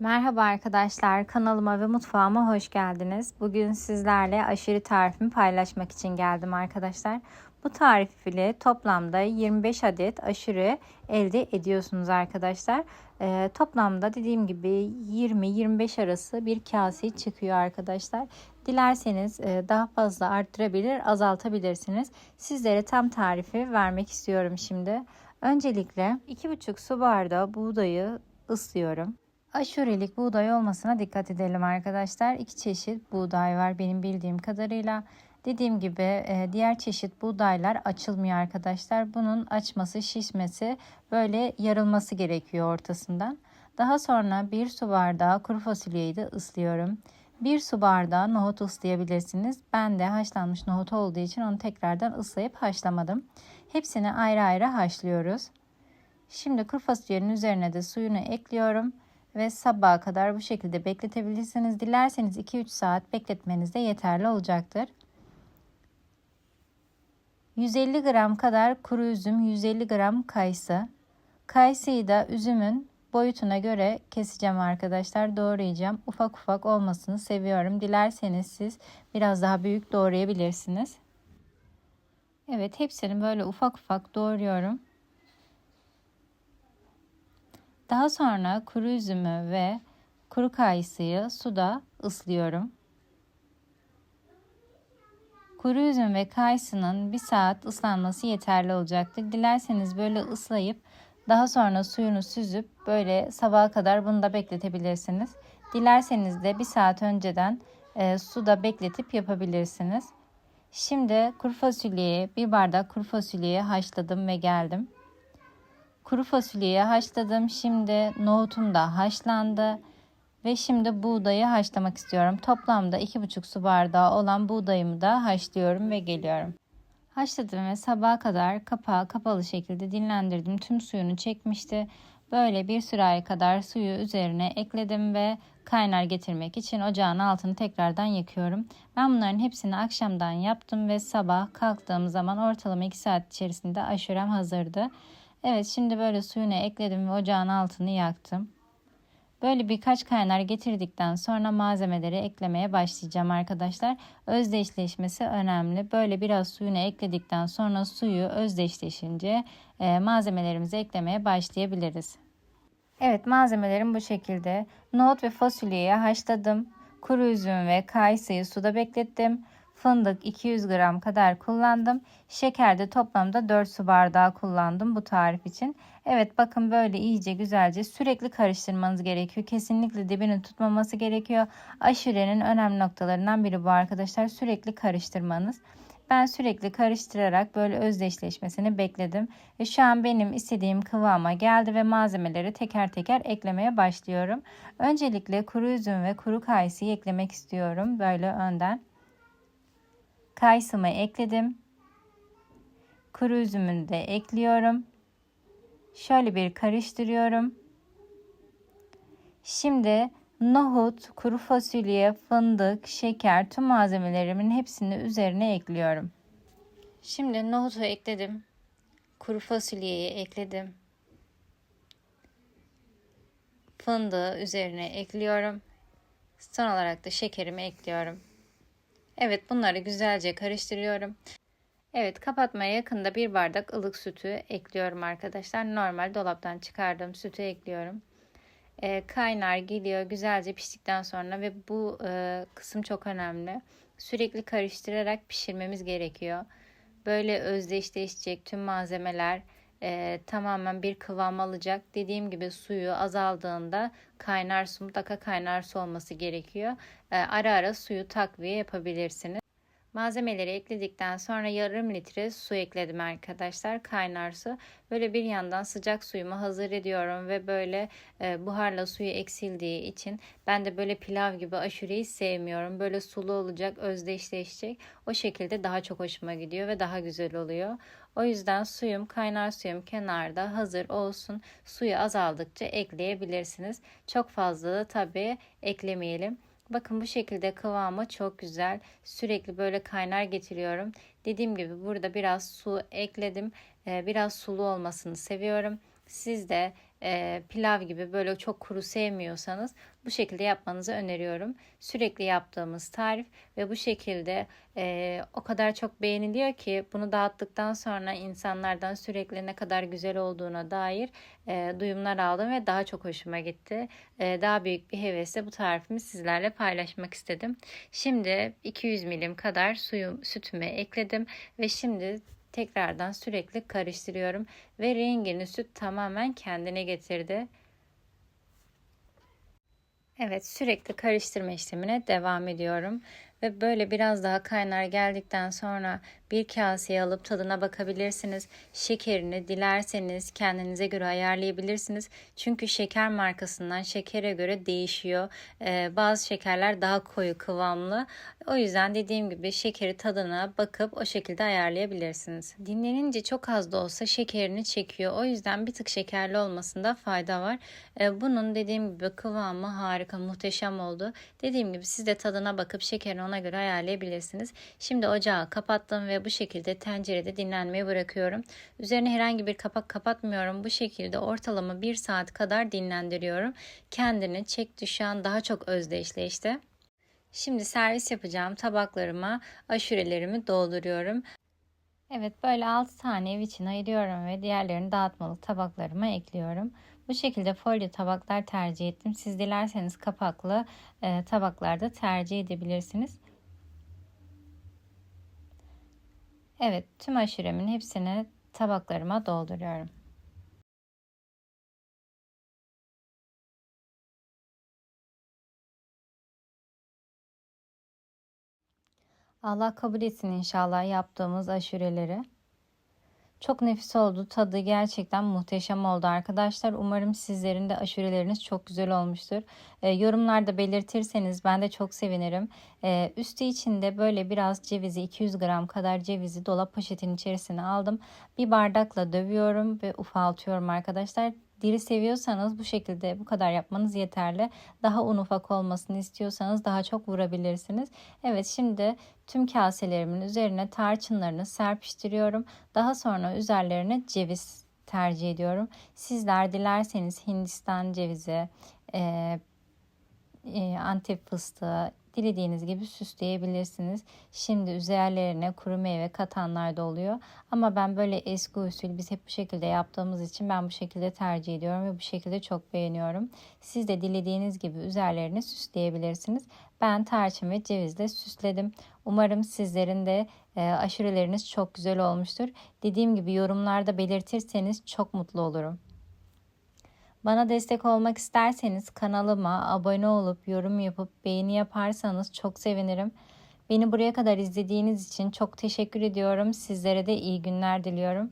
Merhaba arkadaşlar, kanalıma ve mutfağıma hoş geldiniz. Bugün sizlerle aşırı tarifimi paylaşmak için geldim arkadaşlar. Bu tarif ile toplamda 25 adet aşırı elde ediyorsunuz arkadaşlar. Ee, toplamda dediğim gibi 20-25 arası bir kase çıkıyor arkadaşlar. Dilerseniz e, daha fazla arttırabilir, azaltabilirsiniz. Sizlere tam tarifi vermek istiyorum şimdi. Öncelikle 2,5 su bardağı buğdayı ıslıyorum. Aşurelik buğday olmasına dikkat edelim arkadaşlar. İki çeşit buğday var benim bildiğim kadarıyla. Dediğim gibi e, diğer çeşit buğdaylar açılmıyor arkadaşlar. Bunun açması, şişmesi, böyle yarılması gerekiyor ortasından. Daha sonra bir su bardağı kuru fasulyeyi de ıslıyorum. Bir su bardağı nohut ıslayabilirsiniz. Ben de haşlanmış nohut olduğu için onu tekrardan ıslayıp haşlamadım. Hepsini ayrı ayrı haşlıyoruz. Şimdi kuru fasulyenin üzerine de suyunu ekliyorum ve sabaha kadar bu şekilde bekletebilirsiniz. Dilerseniz 2-3 saat bekletmeniz de yeterli olacaktır. 150 gram kadar kuru üzüm, 150 gram kayısı. Kayısıyı da üzümün boyutuna göre keseceğim arkadaşlar. Doğrayacağım. Ufak ufak olmasını seviyorum. Dilerseniz siz biraz daha büyük doğrayabilirsiniz. Evet hepsini böyle ufak ufak doğruyorum. Daha sonra kuru üzümü ve kuru kayısıyı suda ıslıyorum. Kuru üzüm ve kayısının bir saat ıslanması yeterli olacaktır. Dilerseniz böyle ıslayıp daha sonra suyunu süzüp böyle sabaha kadar bunu da bekletebilirsiniz. Dilerseniz de bir saat önceden e, suda bekletip yapabilirsiniz. Şimdi kuru fasulyeyi bir bardak kuru fasulyeyi haşladım ve geldim. Kuru fasulyeyi haşladım. Şimdi nohutum da haşlandı. Ve şimdi buğdayı haşlamak istiyorum. Toplamda 2,5 su bardağı olan buğdayımı da haşlıyorum ve geliyorum. Haşladım ve sabaha kadar kapağı kapalı şekilde dinlendirdim. Tüm suyunu çekmişti. Böyle bir sürahi kadar suyu üzerine ekledim ve kaynar getirmek için ocağın altını tekrardan yakıyorum. Ben bunların hepsini akşamdan yaptım ve sabah kalktığım zaman ortalama 2 saat içerisinde aşurem hazırdı. Evet şimdi böyle suyunu ekledim ve ocağın altını yaktım. Böyle birkaç kaynar getirdikten sonra malzemeleri eklemeye başlayacağım arkadaşlar. Özdeşleşmesi önemli. Böyle biraz suyunu ekledikten sonra suyu özdeşleşince e, malzemelerimizi eklemeye başlayabiliriz. Evet malzemelerim bu şekilde. Nohut ve fasulyeyi haşladım. Kuru üzüm ve kayısıyı suda beklettim. Fındık 200 gram kadar kullandım. Şeker de toplamda 4 su bardağı kullandım bu tarif için. Evet bakın böyle iyice güzelce sürekli karıştırmanız gerekiyor. Kesinlikle dibini tutmaması gerekiyor. Aşurenin önemli noktalarından biri bu arkadaşlar. Sürekli karıştırmanız. Ben sürekli karıştırarak böyle özdeşleşmesini bekledim. Ve şu an benim istediğim kıvama geldi ve malzemeleri teker teker eklemeye başlıyorum. Öncelikle kuru üzüm ve kuru kayısıyı eklemek istiyorum böyle önden. Kayısımı ekledim. Kuru üzümünü de ekliyorum. Şöyle bir karıştırıyorum. Şimdi nohut, kuru fasulye, fındık, şeker tüm malzemelerimin hepsini üzerine ekliyorum. Şimdi nohutu ekledim. Kuru fasulyeyi ekledim. Fındığı üzerine ekliyorum. Son olarak da şekerimi ekliyorum. Evet bunları güzelce karıştırıyorum. Evet kapatmaya yakında bir bardak ılık sütü ekliyorum arkadaşlar. Normal dolaptan çıkardığım sütü ekliyorum. E, kaynar geliyor güzelce piştikten sonra ve bu e, kısım çok önemli. Sürekli karıştırarak pişirmemiz gerekiyor. Böyle özdeşleşecek tüm malzemeler e, tamamen bir kıvam alacak. Dediğim gibi suyu azaldığında kaynar su mutlaka kaynar su olması gerekiyor. E, ara ara suyu takviye yapabilirsiniz. Malzemeleri ekledikten sonra yarım litre su ekledim arkadaşlar. Kaynar su. Böyle bir yandan sıcak suyumu hazır ediyorum ve böyle e, buharla suyu eksildiği için ben de böyle pilav gibi aşureyi sevmiyorum. Böyle sulu olacak, özdeşleşecek. O şekilde daha çok hoşuma gidiyor ve daha güzel oluyor. O yüzden suyum, kaynar suyum kenarda hazır olsun. Suyu azaldıkça ekleyebilirsiniz. Çok fazla da tabii eklemeyelim. Bakın bu şekilde kıvamı çok güzel. Sürekli böyle kaynar getiriyorum. Dediğim gibi burada biraz su ekledim. Ee, biraz sulu olmasını seviyorum. Siz de e, pilav gibi böyle çok kuru sevmiyorsanız bu şekilde yapmanızı öneriyorum. Sürekli yaptığımız tarif ve bu şekilde e, o kadar çok beğeniliyor ki bunu dağıttıktan sonra insanlardan sürekli ne kadar güzel olduğuna dair e, duyumlar aldım ve daha çok hoşuma gitti. E, daha büyük bir hevesle bu tarifimi sizlerle paylaşmak istedim. Şimdi 200 milim kadar suyum, sütümü ekledim ve şimdi tekrardan sürekli karıştırıyorum ve rengini süt tamamen kendine getirdi. Evet sürekli karıştırma işlemine devam ediyorum ve böyle biraz daha kaynar geldikten sonra bir kaseye alıp tadına bakabilirsiniz. Şekerini dilerseniz kendinize göre ayarlayabilirsiniz. Çünkü şeker markasından şekere göre değişiyor. Ee, bazı şekerler daha koyu kıvamlı. O yüzden dediğim gibi şekeri tadına bakıp o şekilde ayarlayabilirsiniz. Dinlenince çok az da olsa şekerini çekiyor. O yüzden bir tık şekerli olmasında fayda var. Ee, bunun dediğim gibi kıvamı harika, muhteşem oldu. Dediğim gibi siz de tadına bakıp şekerini ona göre ayarlayabilirsiniz. Şimdi ocağı kapattım ve bu şekilde tencerede dinlenmeye bırakıyorum. Üzerine herhangi bir kapak kapatmıyorum. Bu şekilde ortalama 1 saat kadar dinlendiriyorum. Kendini çek düşen daha çok özdeşleşti. Şimdi servis yapacağım tabaklarıma aşurelerimi dolduruyorum. Evet böyle 6 tane ev için ayırıyorum ve diğerlerini dağıtmalık tabaklarıma ekliyorum. Bu şekilde folyo tabaklar tercih ettim. Siz dilerseniz kapaklı e, tabaklarda tercih edebilirsiniz. Evet tüm aşuremin hepsini tabaklarıma dolduruyorum. Allah kabul etsin inşallah yaptığımız aşureleri. Çok nefis oldu. Tadı gerçekten muhteşem oldu arkadaşlar. Umarım sizlerin de aşureleriniz çok güzel olmuştur. E, yorumlarda belirtirseniz ben de çok sevinirim. E, üstü içinde böyle biraz cevizi 200 gram kadar cevizi dolap poşetin içerisine aldım. Bir bardakla dövüyorum ve ufaltıyorum arkadaşlar. Diri seviyorsanız bu şekilde bu kadar yapmanız yeterli. Daha un ufak olmasını istiyorsanız daha çok vurabilirsiniz. Evet şimdi tüm kaselerimin üzerine tarçınlarını serpiştiriyorum. Daha sonra üzerlerine ceviz tercih ediyorum. Sizler dilerseniz Hindistan cevizi, e, e, antep fıstığı, dilediğiniz gibi süsleyebilirsiniz. Şimdi üzerlerine kuru meyve katanlar da oluyor. Ama ben böyle eski usul biz hep bu şekilde yaptığımız için ben bu şekilde tercih ediyorum ve bu şekilde çok beğeniyorum. Siz de dilediğiniz gibi üzerlerini süsleyebilirsiniz. Ben tarçın ve cevizle süsledim. Umarım sizlerin de e, aşureleriniz çok güzel olmuştur. Dediğim gibi yorumlarda belirtirseniz çok mutlu olurum. Bana destek olmak isterseniz kanalıma abone olup yorum yapıp beğeni yaparsanız çok sevinirim. Beni buraya kadar izlediğiniz için çok teşekkür ediyorum. Sizlere de iyi günler diliyorum.